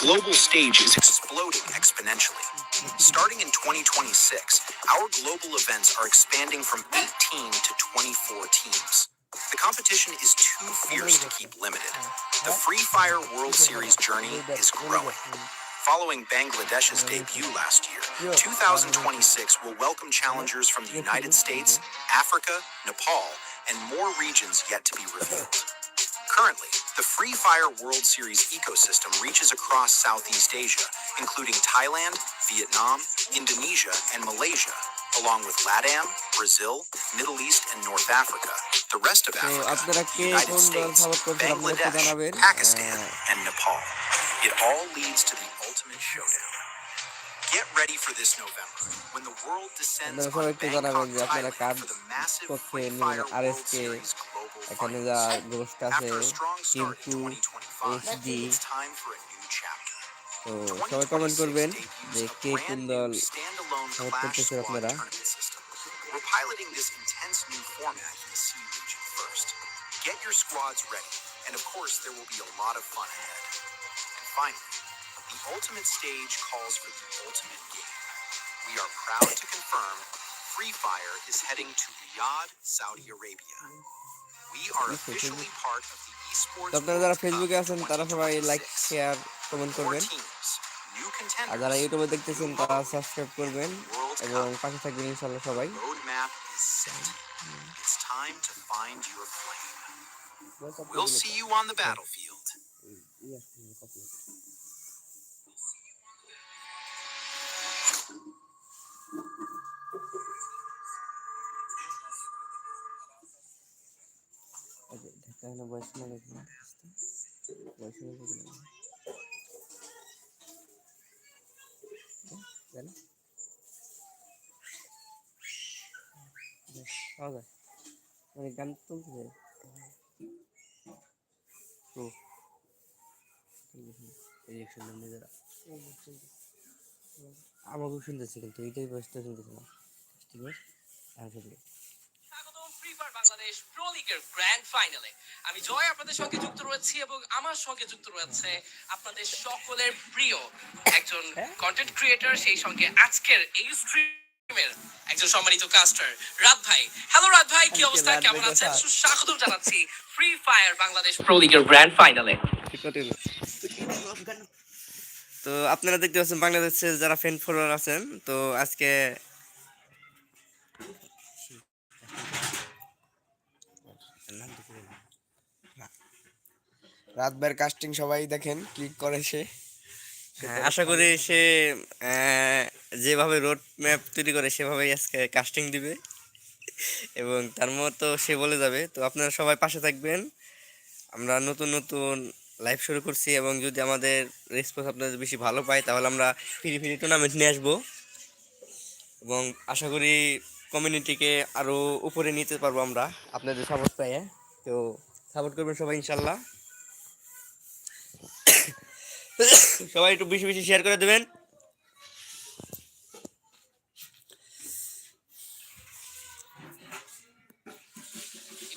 global stage is exploding exponentially. Starting in 2026, our global events are expanding from 18 to 24 teams. The competition is too fierce to keep limited. The Free Fire World Series journey is growing. Following Bangladesh's debut last year, 2026 will welcome challengers from the United States, Africa, Nepal, and more regions yet to be revealed. Currently, the Free Fire World Series ecosystem reaches across Southeast Asia, including Thailand, Vietnam, Indonesia, and Malaysia, along with LATAM, Brazil, Middle East, and North Africa, the rest of Africa, the United States, Bangladesh, Pakistan, and Nepal. It all leads to the ultimate showdown. Get ready for this November when the world descends on Bangkok, Thailand for the massive Free Fire World Series এখানে finals. যা ghost আছে After a strong start in টিমটু 2025, HD it's time for a new chapter. তো সবাই comment 2026 করবেন debuts যে a কে কোন brand দল new standalone support Clash করতেছেন Squad আপনারা tournament system. We're piloting this intense new format in the Sea region first. Get your squads ready, and of course, there will be a lot of fun ahead. And finally, the ultimate stage calls for the ultimate game. We are proud to confirm Free Fire is heading to Riyadh, Saudi Arabia. আপনারা যারা World ফেসবুকে Cup আছেন তারা সবাই like 2026. Share comment Four করবেন teams, new আর যারা contenders, ইউটিউবে দেখতেছেন তারা সাবস্ক্রাইব করবেন World এবং Cup. পাশে থাকবেন ইনশাল্লাহ সবাই roadmap is set. It's time to find your flame. We'll see you on the battlefield. বয়স মানে বয়স জানো পাওয়া মানে গান তুলতে ও। রিয়েকশন নিজেরা আমাকেও শুনতেছে কিন্তু এইটাই বয়সটা শুনতেছে না। ঠিক আছে হ্যাঁ শুনবে স্বাগতম ফ্রি ফায়ার বাংলাদেশ লিগের গ্র্যান্ড ফাইনালে আমি জয় আপনাদের সঙ্গে যুক্ত রয়েছি এবং আমার সঙ্গে যুক্ত রয়েছে আপনাদের সকলের প্রিয় একজন কন্টেন্ট ক্রিয়েটর সেই সঙ্গে আজকের এই স্ট্রিমের একজন সম্মানিত কাস্টার রাত ভাই। হ্যালো রাত ভাই কি অবস্থা? কেমন আছেন? কোথায়? জানাচ্ছি ফ্রি ফায়ার বাংলাদেশ প্রো লিগের গ্র্যান্ড ফাইনালে। তো আপনারা দেখতে পাচ্ছেন বাংলাদেশের যারা ফ্যান ফলোয়ার আছেন তো আজকে রাতবার কাস্টিং সবাই দেখেন ক্লিক করে সে। হ্যাঁ, আশা করি সে যেভাবে রোড ম্যাপ তৈরি করে সেভাবেই আজকে কাস্টিং দিবে। এবং তার মতো সে বলে যাবে। তো আপনারা সবাই পাশে থাকবেন। আমরা নতুন নতুন লাইভ শুরু করছি এবং যদি আমাদের রেসপন্স আপনাদের বেশি ভালো পাই তাহলে আমরা ফ্রি ফ্রি টুর্নামেন্ট নিয়ে আসব। এবং আশা করি কমিউনিটিকে আরও উপরে নিতে পারব আমরা আপনাদের সাপোর্ট পাই তো সাপোর্ট করবেন সবাই ইনশাল্লাহ। সবাই একটু বেশি বেশি শেয়ার করে দেবেন।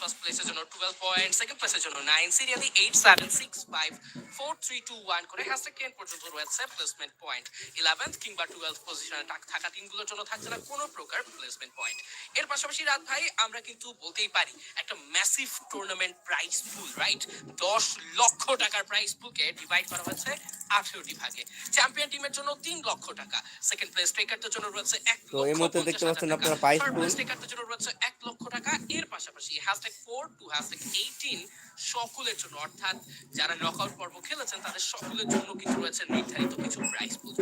ফার্স্ট প্লেসের জন্য 12 পয়েন্ট সেকেন্ড প্লেসের জন্য নাইন সিরিয়ালি 8 7 6 5 4 3 2 1 করে হ্যাশট্যাগ 10 পর্যন্ত রয়েছে প্লেসমেন্ট পয়েন্ট 11th কিংবা 12th পজিশনে থাকা টিমগুলোর জন্য থাকছে না কোনো প্রকার প্লেসমেন্ট পয়েন্ট এর পাশাপাশি রাত ভাই আমরা কিন্তু বলতেই পারি একটা massive tournament prize pool right 10 lakh টাকার প্রাইস পুলকে ডিভাইড করা হয়েছে 18টি ভাগে। চ্যাম্পিয়ন টিমের জন্য 3 লক্ষ টাকা সেকেন্ড প্লেস ট্রেকারদের জন্য রয়েছে 1 তো এই মুহূর্তে দেখতে পাচ্ছেন আপনারা prize pool। টিকারদের জন্য রয়েছে এক লক্ষ টাকা এর পাশাপাশি hashtag four two hashtag eighteen সকলের জন্য অর্থাৎ যারা নকআউট পর্ব খেলেছেন, তাদের সকলের জন্য কিন্তু রয়েছে, নির্ধারিত কিছু প্রাইস পুল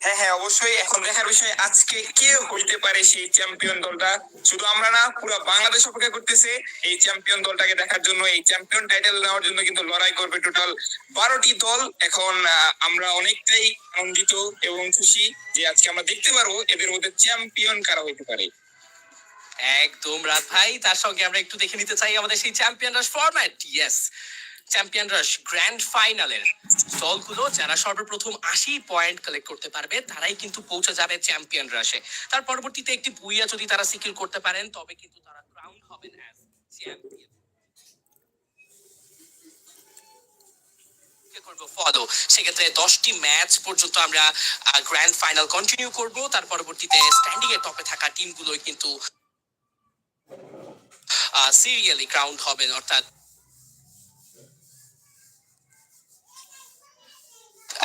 হ্যাঁ হ্যাঁ অবশ্যই এখন দেখার বিষয়, আজকে কে হইতে পারে সেই চ্যাম্পিয়ন দলটা? শুধু আমরা না, পুরো বাংলাদেশ অপেক্ষা করতেছে এই চ্যাম্পিয়ন দলটাকে দেখার জন্য, এই চ্যাম্পিয়ন টাইটেল নেওয়ার জন্য কিন্তু লড়াই করবে টোটাল বারোটি দল। এখন আমরা অনেকটাই আনন্দিত এবং খুশি যে আজকে আমরা দেখতে পারব এদের মধ্যে চ্যাম্পিয়ন কারা হইতে পারে। একদম রাত ভাই। তার সঙ্গে আমরা একটু দেখে নিতে চাই আমাদের সেই champion rush format yes champion rush grand ফাইনালের দলগুলো যারা সর্বপ্রথম আশি পয়েন্ট কালেক্ট করতে পারবে, তারাই কিন্তু পৌঁছে যাবে চ্যাম্পিয়ন রাশে তার পরবর্তীতে একটি বুইয়া যদি তারা সিকিউর করতে পারেন, তবে কিন্তু তারা ক্রাউন হবেন অ্যাজ চ্যাম্পিয়ন ফলো সেক্ষেত্রে দশটি ম্যাচ পর্যন্ত আমরা গ্র্যান্ড ফাইনাল কন্টিনিউ করব। তার পরবর্তীতে স্ট্যান্ডিং এর টপে থাকা টিমগুলোই কিন্তু সিরিয়ালি ক্রাউন্ড হবেন, অর্থাৎ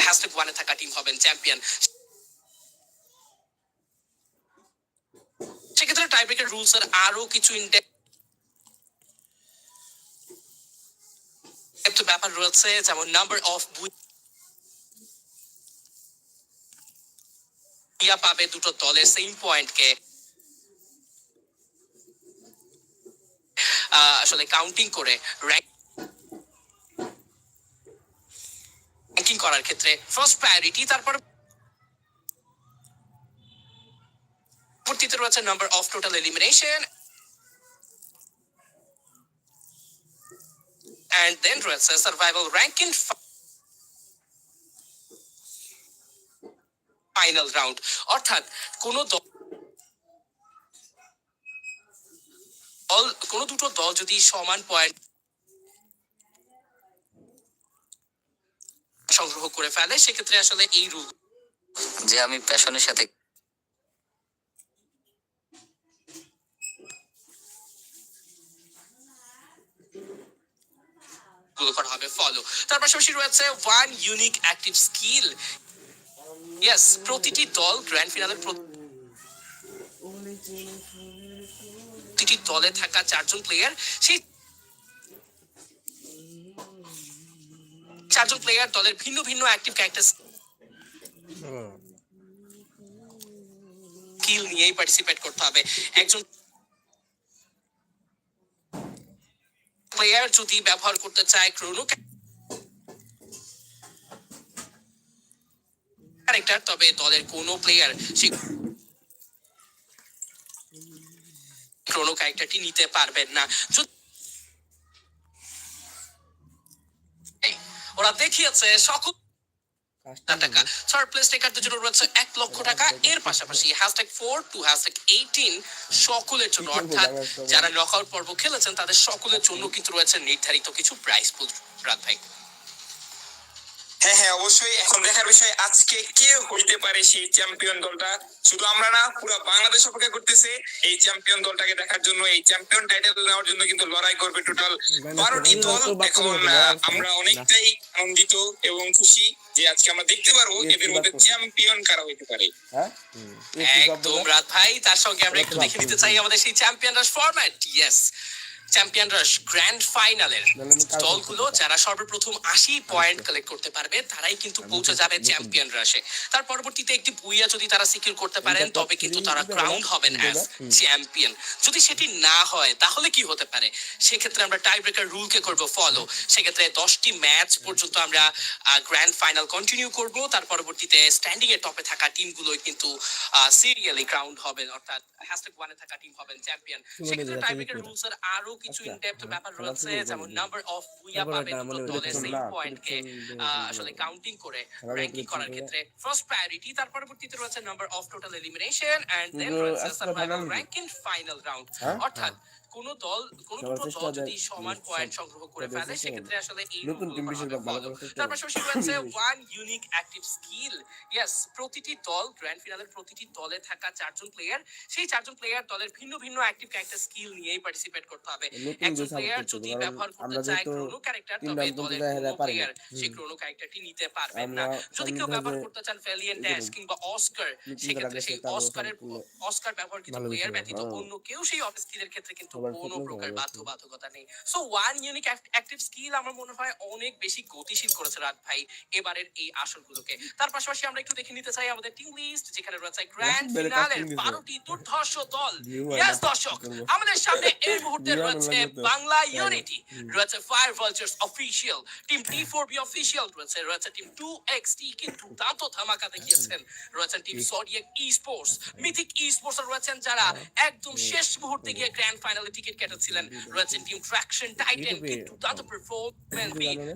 হ্যাশট্যাগ ওয়ানে থাকা টিম হবেন চ্যাম্পিয়ন সেক্ষেত্রে টাইব্রেকার রুলস এর আরও কিছু ইনডেপ ব্যাপার রয়েছে, যেমন নাম্বার অফ ইয়া পাবে দুটো দলের সেম পয়েন্টকে আসলে কাউন্টিং করে র্যাঙ্কিং করার ক্ষেত্রে ফার্স্ট প্রায়োরিটি তারপর পরবর্তীতে রয়েছে number of total elimination then রয়েছে সার্ভাইভাল র্যাঙ্কিং ফাইনাল রাউন্ড অর্থাৎ কোন দল কোন দুটো দল যদি সমান পয়েন্ট সংগ্রহ করে ফেলে সেক্ষেত্রে আসলে এই রুল যে আমি প্যাশনের সাথে করা হবে ফলো তার পাশাপাশি রয়েছে one unique active skill yes প্রতিটি দল গ্র্যান্ড ফিনালের প্রতিটি দলে থাকা চারজন প্লেয়ার সেই চারজন প্লেয়ার দলের ভিন্ন ভিন্ন অ্যাক্টিভ ক্যারেক্টার স্কিল নিয়েই পার্টিসিপেট করতে হবে। একজন প্লেয়ার যদি ব্যবহার করতে চায়, ক্রোনো ক্যারেক্টার তবে দলের কোনো প্লেয়ার সেই ক্রোনো নিতে পারবেন না। ওরা দেখিয়েছে সকল টাকা। থার্ড প্লেস টেকারদের জন্য রয়েছে এক লক্ষ টাকা। এর পাশাপাশি hashtag four two hashtag eighteen সকলের জন্য। অর্থাৎ যারা নকআউট পর্ব খেলেছেন তাদের সকলের জন্য কিন্তু রয়েছে নির্ধারিত কিছু প্রাইস পুল রাত ভাই। হ্যাঁ হ্যাঁ অবশ্যই। এখন দেখার বিষয় আজকে কে হইতে পারে সেই চ্যাম্পিয়ন দলটা। শুধু আমরা না পুরো বাংলাদেশ অপেক্ষা করতেছে এই চ্যাম্পিয়ন দলটাকে দেখার জন্য এই চ্যাম্পিয়ন টাইটেল নেওয়ার জন্য কিন্তু লড়াই করবে টোটাল বারোটি দল। এখন আমরা অনেকটাই আনন্দিত এবং খুশি যে আজকে আমরা দেখতে পারব এদের মধ্যে চ্যাম্পিয়ন কারা হইতে পারে। হ্যাঁ? একদম রাত ভাই তার সঙ্গে আমরা একটু দেখে নিতে চাই আমাদের সেই champion format yes champion rush grand ফাইনালের দলগুলো যারা সর্বপ্রথম আশি পয়েন্ট কালেক্ট করতে পারবে তারাই কিন্তু পৌঁছে যাবে চ্যাম্পিয়ন রাশে তার পরবর্তীতে একটি বুইয়া যদি তারা সিকিউর করতে পারেন তবে কিন্তু তারা ক্রাউন হবেন অ্যাজ চ্যাম্পিয়ন যদি সেটি না হয় তাহলে কি হতে পারে? সেক্ষেত্রে আমরা টাই ব্রেকার রুলকে করব ফলো সেক্ষেত্রে দশটি ম্যাচ পর্যন্ত আমরা গ্র্যান্ড ফাইনাল কন্টিনিউ করব। তার পরবর্তীতে স্ট্যান্ডিং এর টপে থাকা টিমগুলোই কিন্তু সিরিয়ালি ক্রাউন্ড হবেন অর্থাৎ হ্যাশট্যাগ ওয়ানে থাকা টিম হবেন চ্যাম্পিয়ন সেক্ষেত্রে টাই ব্রেকার রুলস এর আরও কিছু ইনডেপথ ব্যাপার রয়েছে যেমন নাম্বার অফ বুইয়া পাবে দুটো দলের সেম পয়েন্টকে আসলে কাউন্টিং করে র্যাঙ্কিং করার ক্ষেত্রে ফার্স্ট প্রায়োরিটি তার পরবর্তীতে রয়েছে number of total elimination and then রয়েছে সার্ভাইভাল র্যাঙ্কিং ফাইনাল রাউন্ড অর্থাৎ কোন দল কোন দুটো দল যদি সমান পয়েন্ট সংগ্রহ করে ফেলে সেক্ষেত্রে আসলে এই নতুন টিম বেশিরভাগ ভালো তার পাশাপাশি রয়েছে one unique active skill yes প্রতিটি দল গ্র্যান্ড ফিনালের প্রতিটি দলে থাকা চারজন প্লেয়ার সেই চারজন প্লেয়ার দলের ভিন্ন ভিন্ন অ্যাক্টিভ ক্যারেক্টার স্কিল নিয়েই পার্টিসিপেট করতে হবে। একজন প্লেয়ার যদি ব্যবহার করতে চায় ক্রোনো ক্যারেক্টার তবে দলের কোনো প্লেয়ার সেই ক্রোনো ক্যারেক্টারটি নিতে পারবেন না। যদি কেউ ব্যবহার করতে চান ফেলিয়ান ড্যাশ কিংবা অস্কার সেক্ষেত্রে সেই অস্কারের অস্কার ব্যবহারকৃত ভালো প্লেয়ার ব্যতীত হ্যাঁ। অন্য কেউ সেই অফ স্কিলের ক্ষেত্রে কিন্তু কোনো প্রকার বাধ্যবাধকতা নেই। So one unique active skill আমার মনে হয় অনেক বেশি গতিশীল করেছে রাত ভাই এবারের এই আসরগুলোকে। তার পাশাপাশি আমরা একটু দেখে নিতে চাই আমাদের টিম লিস্ট যেখানে রয়েছে গ্র্যান্ড ফিনালের বারোটি দুর্ধর্ষ দল। ইয়েস দর্শক আমাদের সামনে এই মুহূর্তে হয় রয়েছে বাংলা ইউনিটি রয়েছে Fire Vultures official team T four B official রয়েছে রয়েছে টিম টু এক্স টি কিন্তু দান্ত ধামাকা দেখিয়েছেন। রয়েছেন team Zodiac esports Mythic esports রয়েছেন যারা একদম শেষ মুহূর্তে গিয়ে গ্র্যান্ড ফাইনালে টিকিট কেটেছিলেন। রয়েছেন টিম ট্রাকশন টাইটেন কিন্তু দান্ত পারফরম্যান্স জানো না?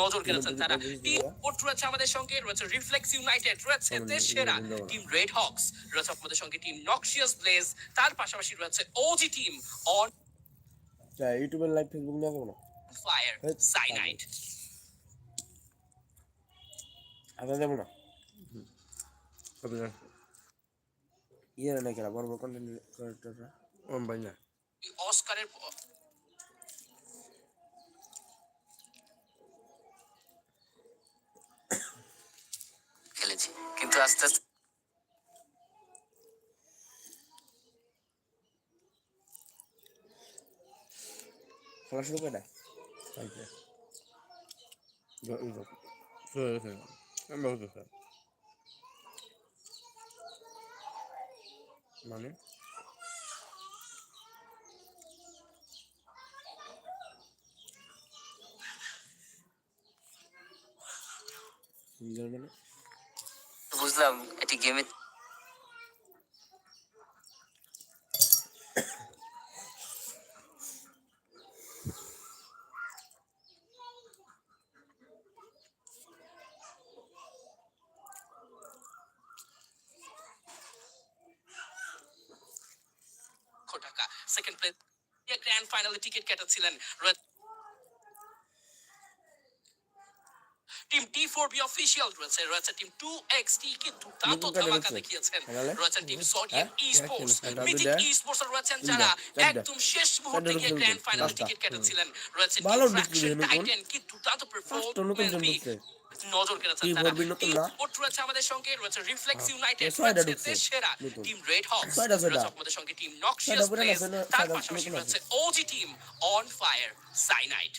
নজর কেড়েছেন তারা। টিম যারা। ওট রয়েছে আমাদের সঙ্গে রয়েছে রিফ্লেক্স ইউনাইটেড রয়েছে টিম রেড হক্স রয়েছে আমাদের সঙ্গে টিম নক্সিয়াস ব্লেজ তার পাশাপাশি রয়েছে ওজি টিম অন যা, ইউটিউবের লাইভ ফেসবুক নিয়ে যাব না? ফায়ার সাইনাইট আচ্ছা যাব না। ইয়ে না কেনা বড় বড় কন্টেন্ট ক্রিয়েটররা ও ভাই না অস্কারের খেলেছি। কিন্তু আস্তে আস্তে খেলা শুরু করে দেয় হতে স্যার মানে? বুঝতে না বুঝলাম এটি গেমে টাকা। সেকেন্ড প্লেস গ্র্যান্ড ফাইনালে ticket কেটেছিলেন team T four B official রয়েছে রয়েছে টিম টু এক্স টি কি দুর্দান্ত নতুন কার্ডে ধামাকা দেখিয়েছেন? রয়েছেন টিম হ্যাঁ? Esports mythic esports রয়েছেন যারা একদম শেষ মুহূর্তে গিয়ে গ্র্যান্ড ফাইনালে। টিকিট কেটেছিলেন। রয়েছে ভালো। টাইটান কি দুর্দান্ত পাঁচটা নতুন জন পারফরম্যান্স নজর কেড়েছেন তারা? স্পোর্ট রয়েছে আমাদের সঙ্গে রয়েছে রিফ্লেক্স ইউনাইটেড রয়েছে সেরা টিম রেড হকস। রয়েছে আমাদের সঙ্গে টিম নক্সিয়াস প্লেস তার পাশাপাশি রয়েছে OG team on fire cyanide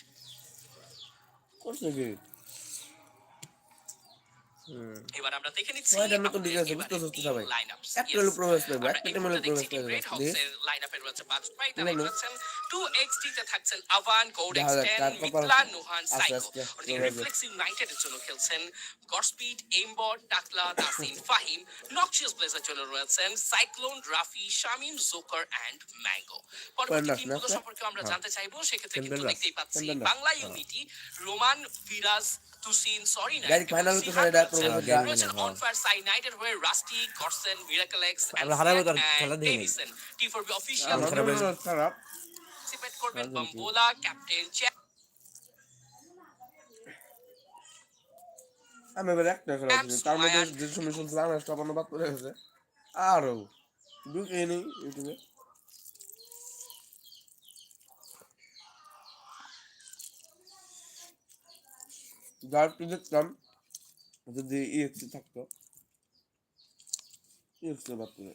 করছে কি? এবার আমরা দেখে নিচ্ছি। একটা দেখি। এর lineup-এ রয়েছে বাক্স ভাই, তারাই বলো। রয়েছেন 2XT তে থাকছেন আভান। নোহান, সাইকো। ওদিকে Reflex United এর জন্য খেলছেন গডস্পিড, টাকলা, তাসিন, ফাহিম, নক্সিয়াস ব্লেজার জন্য রয়েছেন Cyclone, Rafi, Shamim, Joker and mango. পরবর্তী টিমগুলো সম্পর্কে আমরা হ্যাঁ। জানতে চাইব সেক্ষেত্রে কিন্তু দেখতেই পাচ্ছি Bangla. Unity Roman Viraj Tusin sorry না Direct final হতে পারে, direct প্রবেশ হতে রয়েছেন অন ফায়ার সাইনাইটেড হয়ে রাস্টি করসেন মিরাকল এক্স আমরা হারাবো তার খেলা দিয়ে নেই। টি ফর বি অফিশিয়াল খারাপ হয়েছে। করবেন বাম্বোলা ক্যাপ্টেন চ্যাপ আমি এবার একটা খেলা তার মধ্যে যে সময় শুনছি বাংলাদেশ টাপানো বাদ করে গেছে আরও ঢুকে নেই ইউটিউবে যার একটু দেখতাম যদি ইএক্সি থাকতো। ইএক্সি বাদ করে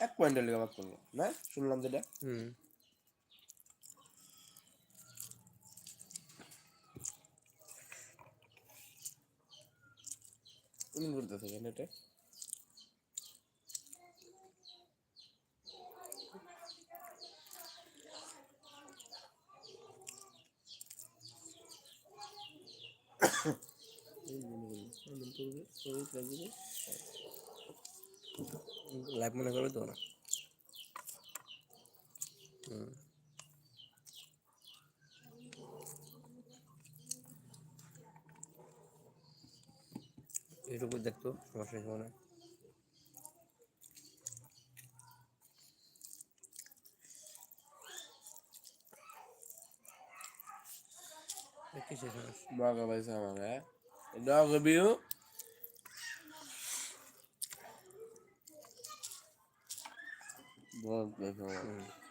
এক পয়েন্টের লেগে বাদ করল না? শুনলাম যেটা। হুম। করতেছে কেন এটা লাইভ মনে করবে তো না হুম এইটুকু দেখতো সমস্যা হইছে মনে হয়। এ কিসের সমস্যা? Droga vai ser 别说没。